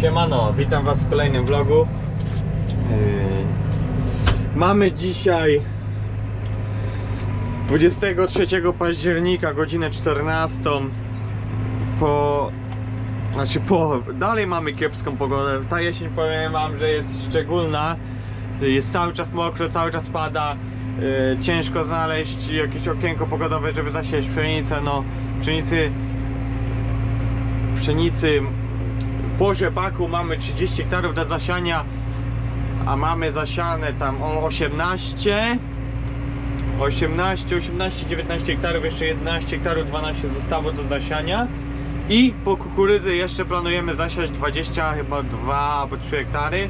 Siemano, witam was w kolejnym vlogu. Yy, Mamy dzisiaj 23 października, godzinę 14. Po. Znaczy po. Dalej mamy kiepską pogodę. Ta jesień powiem wam, że jest szczególna. Jest cały czas mokro, cały czas pada. Yy, Ciężko znaleźć jakieś okienko pogodowe, żeby zasiać pszenicę. No, pszenicy. Pszenicy po rzepaku mamy 30 hektarów do zasiania, a mamy zasiane tam o 18 18, 18, 19 hektarów, jeszcze 11 hektarów, 12 zostało do zasiania. I po kukurydzy jeszcze planujemy zasiać 20, chyba 2 albo 3 hektary.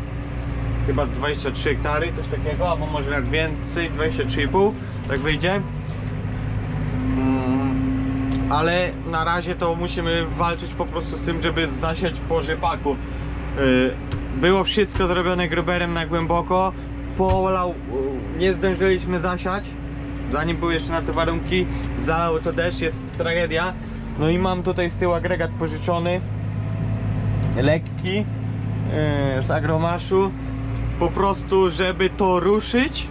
Chyba 23 hektary, coś takiego, albo może nawet więcej, 23,5 tak wyjdzie. Mm, ale na razie to musimy walczyć po prostu z tym, żeby zasiać po rzepaku. Yy, Było wszystko zrobione gruberem na głęboko. Polał, yy, nie zdążyliśmy zasiać, zanim były jeszcze na te warunki. Zalał to deszcz, jest tragedia. No i mam tutaj z tyłu agregat pożyczony, lekki, yy, z agromaszu. Po prostu, żeby to ruszyć,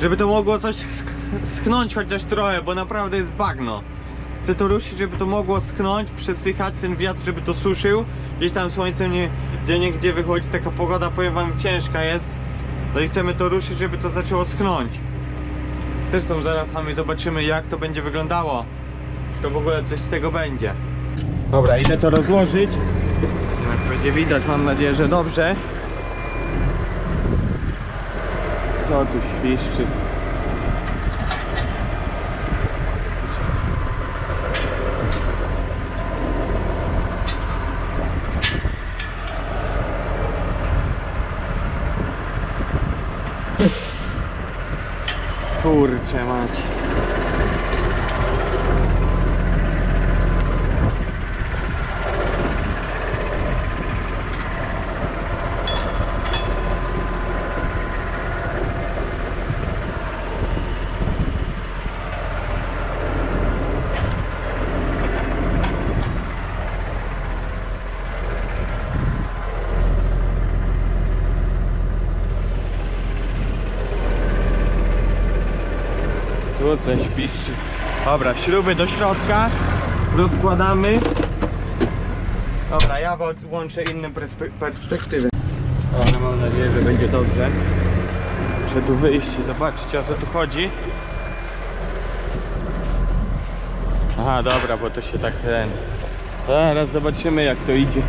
żeby to mogło coś sch- schnąć chociaż trochę, bo naprawdę jest bagno. Chcę to ruszyć, żeby to mogło schnąć, przesychać ten wiatr, żeby to suszył. Gdzieś tam słońce nie, gdzie nie gdzie wychodzi, taka pogoda, powiem wam, ciężka jest. No i chcemy to ruszyć, żeby to zaczęło schnąć. Zresztą zaraz sami zobaczymy, jak to będzie wyglądało. Czy to w ogóle coś z tego będzie. Dobra, idę to rozłożyć. Jak będzie widać, mam nadzieję, że dobrze. Co tu świszczy? Kurczę mać. Tu coś piszczy. Dobra, śruby do środka. Rozkładamy. Dobra, ja włączę inne perspe- perspektywy. O, mam nadzieję, że będzie dobrze. Muszę tu wyjść i zobaczyć o co tu chodzi. Aha, dobra, bo to się tak ten... Teraz zobaczymy jak to idzie.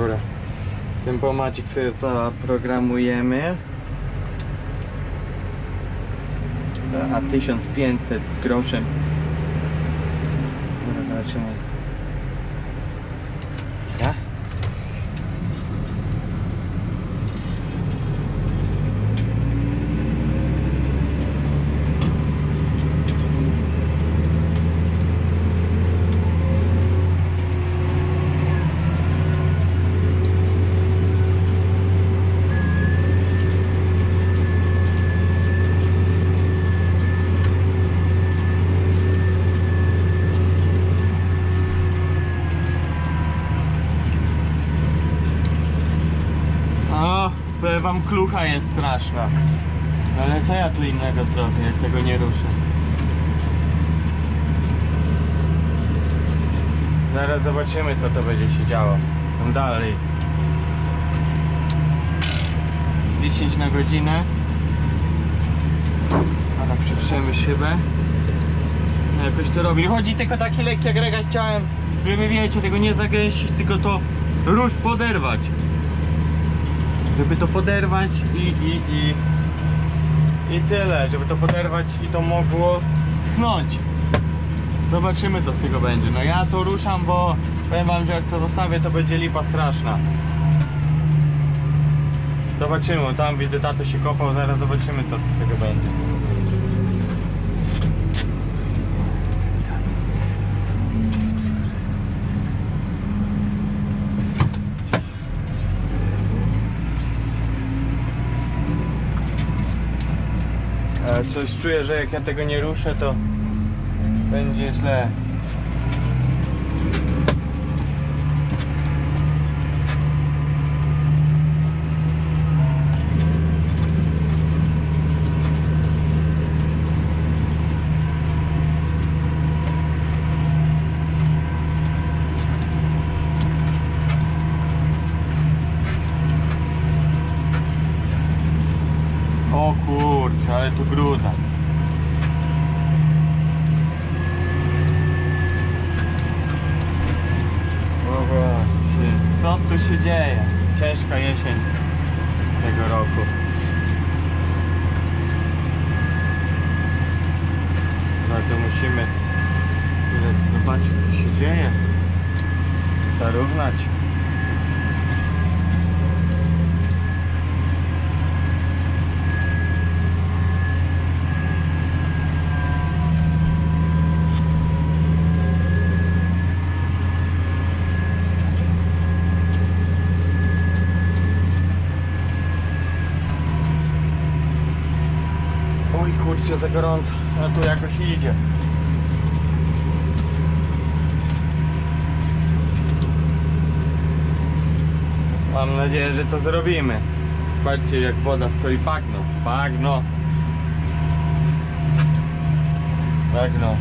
Dobra. Tempomacik sobie zaprogramujemy. A 1500 z groszem. Dobra, zobaczymy. Ja? O, powiem wam klucha jest straszna. Ale co ja tu innego zrobię, jak tego nie ruszę? Zaraz zobaczymy co to będzie się działo. Tam dalej. 10 na godzinę. Ale przytrzemy szybę. No jakoś to robi. Chodzi tylko taki lekki agregat chciałem, żeby wiecie, tego nie zagęścić, tylko to róż poderwać żeby to poderwać i, i, i, i tyle, żeby to poderwać i to mogło schnąć. Zobaczymy co z tego będzie. No ja to ruszam, bo powiem wam, że jak to zostawię to będzie lipa straszna. Zobaczymy, tam widzę tato się kopał, zaraz zobaczymy co z tego będzie. Coś czuję, że jak ja tego nie ruszę, to będzie źle. O kurczę, ale tu gruda. O Boże, co tu się dzieje? Ciężka jesień tego roku. No to musimy zobaczyć co się dzieje. Zarównać. Oj kurczę, za gorąco. No tu jakoś idzie. Mam nadzieję, że to zrobimy. Patrzcie jak woda stoi bagno. Bagno. Bagno.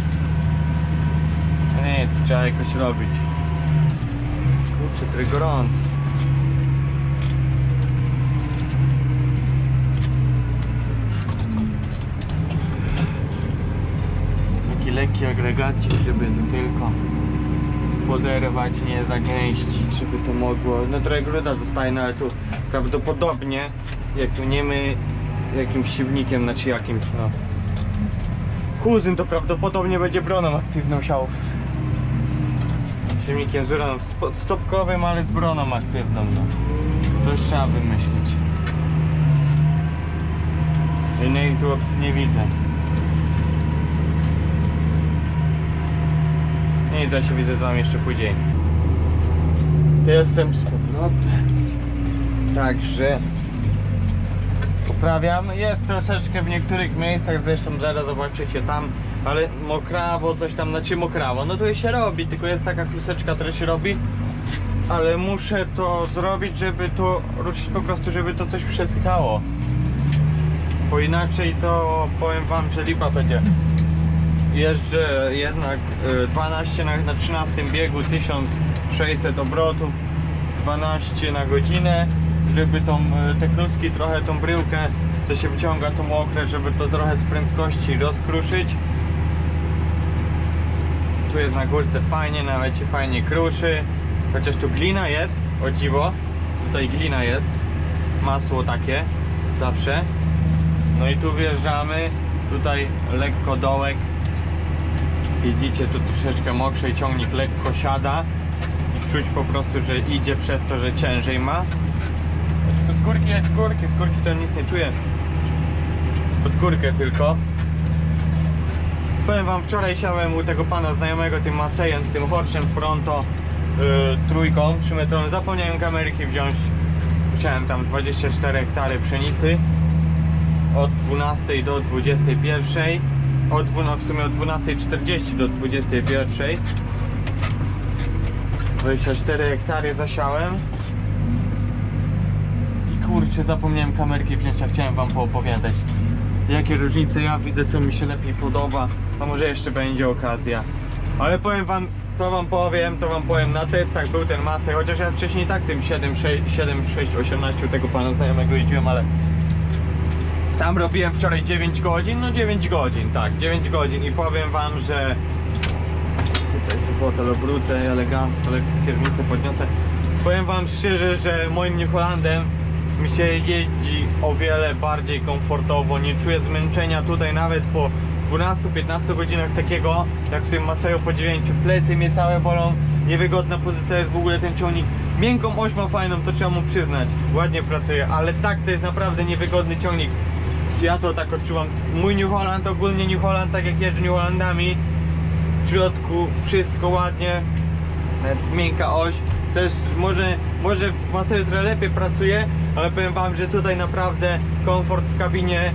No Nic, trzeba jakoś robić. Kurczę, tyle gorąco. Taki lekki agregacik, żeby to tylko poderwać, nie zagęścić, żeby to mogło. No trochę gruda zostaje, no ale tu prawdopodobnie jak tu nie my jakimś siwnikiem, znaczy jakimś no. Kuzyn to prawdopodobnie będzie broną aktywną siał. Siewnikiem z broną, stopkowym, ale z broną aktywną, no. Coś trzeba wymyślić. Innej tu opcji nie widzę. Ja się widzę z wami jeszcze później. Jestem z powrotem. Także poprawiam. Jest troszeczkę w niektórych miejscach, zresztą zaraz zobaczycie tam, ale mokrawo, coś tam, znaczy mokrawo. No to się robi, tylko jest taka kluseczka, która się robi. Ale muszę to zrobić, żeby to ruszyć po prostu, żeby to coś przesychało. Bo inaczej to powiem wam, że lipa będzie jeżdżę jednak y, 12 na, na 13 biegu 1600 obrotów 12 na godzinę żeby tą, y, te kluski trochę tą bryłkę co się wyciąga tą mokre żeby to trochę z prędkości rozkruszyć. Tu jest na górce fajnie nawet się fajnie kruszy chociaż tu glina jest o dziwo tutaj glina jest masło takie zawsze. No i tu wjeżdżamy tutaj lekko dołek Widzicie, tu troszeczkę mokrzej ciągnik lekko siada. Czuć po prostu, że idzie przez to, że ciężej ma. Znaczy, z górki jak z górki, z górki to nic nie czuję. Pod górkę tylko. Powiem wam, wczoraj siałem u tego pana znajomego tym Masejem z tym Horszem Fronto yy, trójką trzymetrową. Zapomniałem kamerki wziąć. Musiałem tam 24 hektary pszenicy od 12 do 21 12, w sumie od 12.40 do 21 24 hektary zasiałem. I kurczę zapomniałem kamerki wziąć, a chciałem wam poopowiadać jakie różnice. Ja widzę, co mi się lepiej podoba a może jeszcze będzie okazja. Ale powiem wam, co wam powiem, to wam powiem. Na testach był ten Masej, chociaż ja wcześniej tak tym 7.6.18 tego pana znajomego jeździłem, ale tam robiłem wczoraj 9 godzin, no 9 godzin, tak, 9 godzin i powiem wam, że tutaj sobie fotel obrócę elegancko, lekko kierownicę podniosę. Powiem wam szczerze, że moim New mi się jeździ o wiele bardziej komfortowo, nie czuję zmęczenia tutaj nawet po 12-15 godzinach takiego, jak w tym Maseju po 9, plecy mnie całe bolą, niewygodna pozycja jest w ogóle ten ciągnik. Miękką oś ma fajną, to trzeba mu przyznać, ładnie pracuje, ale tak to jest naprawdę niewygodny ciągnik. Ja to tak odczuwam. Mój New Holland, ogólnie New Holland, tak jak jeżdżę New Hollandami, w środku wszystko ładnie, miękka oś. Też może, może w Maseju trochę lepiej pracuje, ale powiem wam, że tutaj naprawdę komfort w kabinie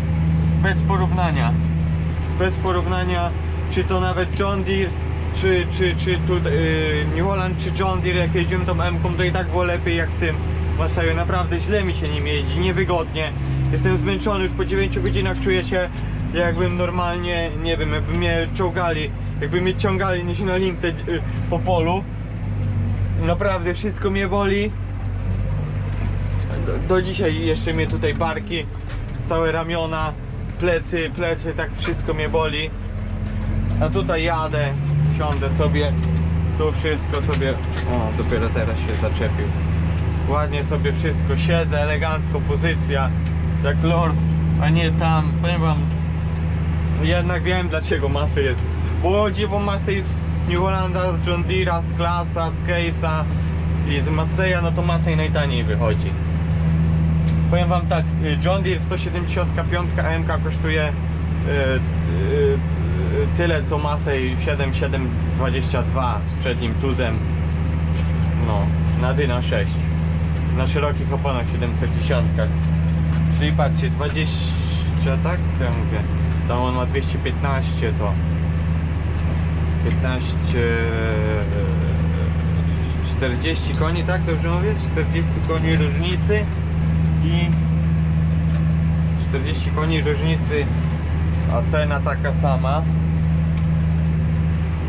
bez porównania. Bez porównania, czy to nawet John Deere, czy, czy, czy tu yy, New Holland, czy John Deere, jak jeździmy tą M-ką, to i tak było lepiej jak w tym Masayu. Naprawdę źle mi się nim jeździ, niewygodnie. Jestem zmęczony, już po 9 godzinach czuję się jakbym normalnie, nie wiem, jakby mnie czołgali, jakby mnie ciągali się na lince yy, po polu. Naprawdę wszystko mnie boli. Do, do dzisiaj jeszcze mnie tutaj barki, całe ramiona, plecy, plecy, tak wszystko mnie boli. A tutaj jadę, siądę sobie, tu wszystko sobie, o dopiero teraz się zaczepił. Ładnie sobie wszystko, siedzę, elegancko, pozycja, jak lord, a nie tam, powiem wam, jednak wiem dlaczego masy jest. Bo o dziwo masy jest z New Hollanda, z John Deere'a, z Classa, z Case'a i z Masseya, no to Massey najtaniej wychodzi. Powiem wam tak, y, John Deere 175 MK kosztuje y, y, tyle co Massey 7722 z przednim tuzem. No, na Dyna 6. Na szerokich oponach 710. Czyli patrzcie, 20, tak? Co ja mówię? Tam on ma 215 to 15 e, 40 koni, tak dobrze mówię? 40 koni różnicy i 40 koni różnicy, a cena taka sama.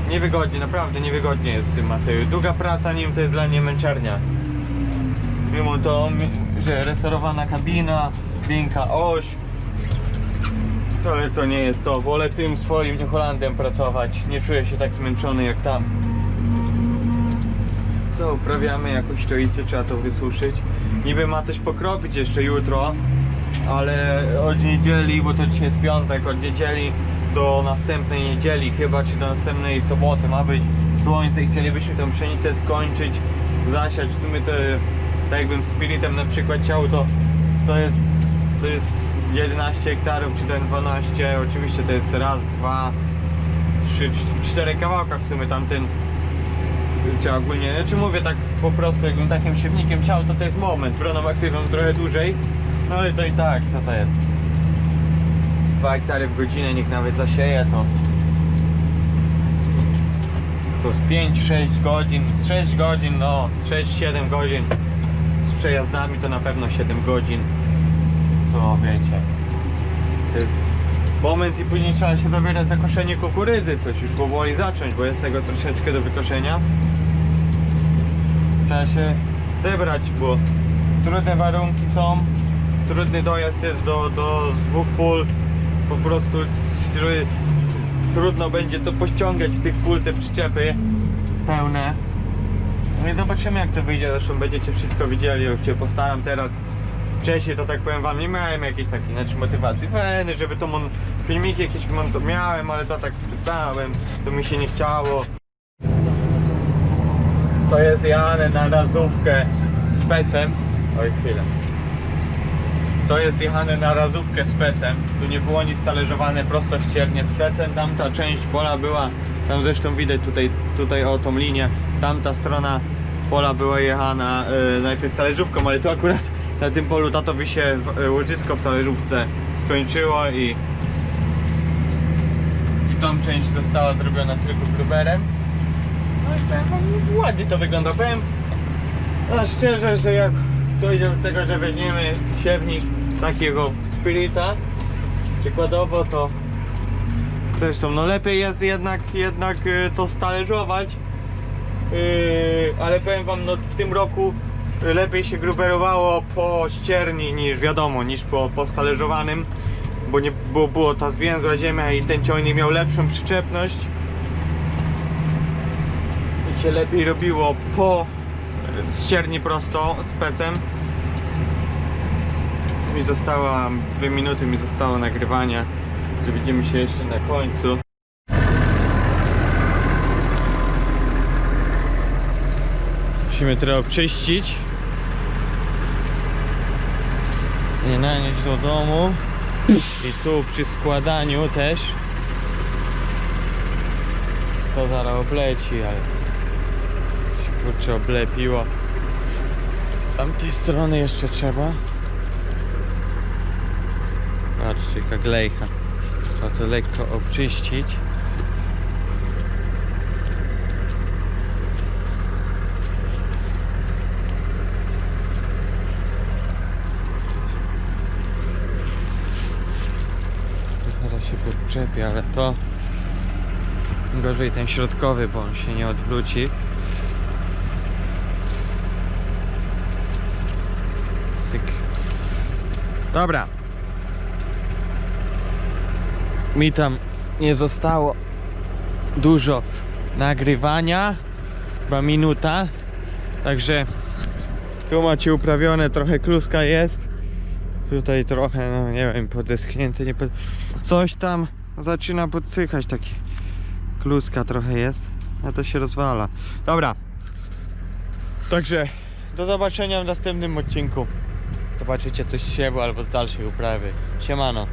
Niewygodnie, naprawdę niewygodnie jest w tym Maseju. Długa praca nim to jest dla mnie męczarnia. Mimo to, że resorowana kabina, miękka oś, ale to nie jest to. Wolę tym swoim New Hollandem pracować. Nie czuję się tak zmęczony jak tam. Co uprawiamy? Jakoś to idzie, trzeba to wysuszyć. Niby ma coś pokropić jeszcze jutro, ale od niedzieli, bo to dzisiaj jest piątek, od niedzieli do następnej niedzieli chyba, czy do następnej soboty ma być słońce i chcielibyśmy tę pszenicę skończyć, zasiać. W sumie to, tak jakbym Spiritem na przykład chciał, to, to jest to jest 11 hektarów, czy ten 12, oczywiście to jest raz, dwa, trzy, cz- cztery kawałka w sumie tamten czy ogólnie, czy mówię tak po prostu, jakbym takim siewnikiem chciał, to to jest moment, broną aktywną trochę dłużej, no ale to i tak, co to jest? 2 hektary w godzinę, niech nawet zasieje, to to z 5-6 godzin, z 6 godzin, no 6-7 godzin. Z przejazdami to na pewno 7 godzin to wiecie. To jest moment i później trzeba się zabierać za koszenie kukurydzy coś już powoli zacząć, bo jest tego troszeczkę do wykoszenia. Trzeba się zebrać, bo trudne warunki są. Trudny dojazd jest do, do z dwóch pól. Po prostu tr- trudno będzie to pościągać z tych pól te przyczepy pełne. No i zobaczymy jak to wyjdzie, zresztą będziecie wszystko widzieli, już się postaram teraz Wcześniej to tak powiem wam, nie miałem jakiejś takiej znaczy motywacji żeby to mon... filmiki jakieś monto miałem, ale to tak wrzucałem, to mi się nie chciało. To jest jane na razówkę z pecem. Oj chwilę. To jest jechane na razówkę z pecem. Tu nie było nic talerzowane, prosto ściernie z pecem. Tamta część pola była, tam zresztą widać tutaj, tutaj o tą linię, tamta strona pola była jechana e, najpierw talerzówką, ale tu akurat na tym polu tatowi się e, łożysko w talerzówce skończyło i i tą część została zrobiona tylko gruberem. No i powiem wam, ładnie to wygląda. Powiem no szczerze, że jak dojdzie do tego, że weźmiemy siewnik takiego Spirita przykładowo to zresztą no lepiej jest jednak jednak y, to stalerzować Yy, ale powiem wam, no w tym roku lepiej się gruberowało po ścierni niż wiadomo, niż po, po bo nie było, było ta zwięzła ziemia i ten ciągnik miał lepszą przyczepność i się lepiej robiło po e, ścierni prosto z pecem. Mi została, dwie minuty mi zostało nagrywania, to widzimy się jeszcze na końcu. Musimy trochę oczyścić. Nie nanieść do domu. I tu przy składaniu też. To zaraz obleci, ale się kurczę oblepiło. Z tamtej strony jeszcze trzeba. Patrzcie, jaka glejcha. Trzeba to lekko obczyścić. Zaraz ale to gorzej ten środkowy, bo on się nie odwróci. Syk. Dobra. Mi tam nie zostało dużo nagrywania. Chyba minuta. Także tu macie uprawione, trochę kluska jest. Tutaj trochę, no nie wiem, podeschnięte, nie pod... Coś tam zaczyna podsychać, takie kluska trochę jest, a to się rozwala. Dobra. Także do zobaczenia w następnym odcinku. Zobaczycie coś z siewu albo z dalszej uprawy. Siemano.